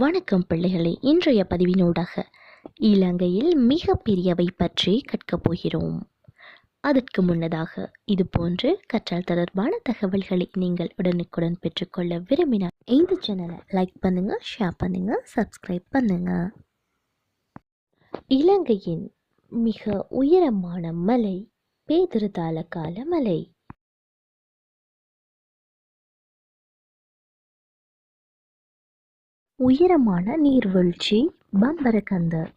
வணக்கம் பிள்ளைகளே இன்றைய பதிவினூடாக இலங்கையில் மிகப்பெரியவை பற்றி கற்கப் போகிறோம். அதற்கு முன்னதாக இது போன்று கற்றல் தொடர்பான தகவல்களை நீங்கள் உடனுக்குடன் பெற்றுக்கொள்ள விரும்பினால் இந்த சேனலை லைக் பண்ணுங்க ஷேர் பண்ணுங்க சப்ஸ்கிரைப் பண்ணுங்க. இலங்கையின் மிக உயரமான மலை பேதிருதால கால மலை உயரமான நீர்வீழ்ச்சி பம்பரகந்தர்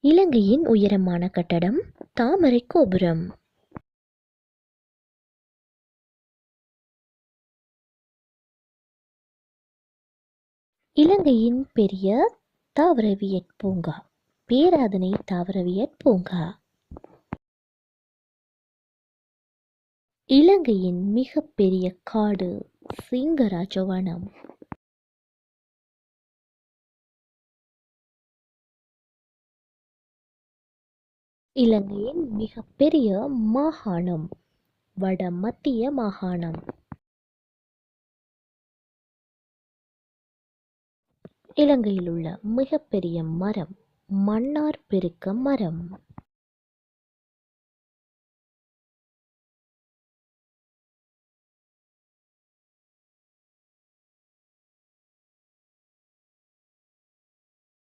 இலங்கையின் உயரமான கட்டடம் தாமரை கோபுரம். இலங்கையின் பெரிய தாவரவியற் பூங்கா பேராதனை தாவரவியற் பூங்கா. இலங்கையின் மிகப்பெரிய காடு சிங்கராஜ வனம் இலங்கையின் மிகப்பெரிய மாகாணம் வட மத்திய மாகாணம். இலங்கையில் உள்ள மிகப்பெரிய மரம் மன்னார் பெருக்க மரம்.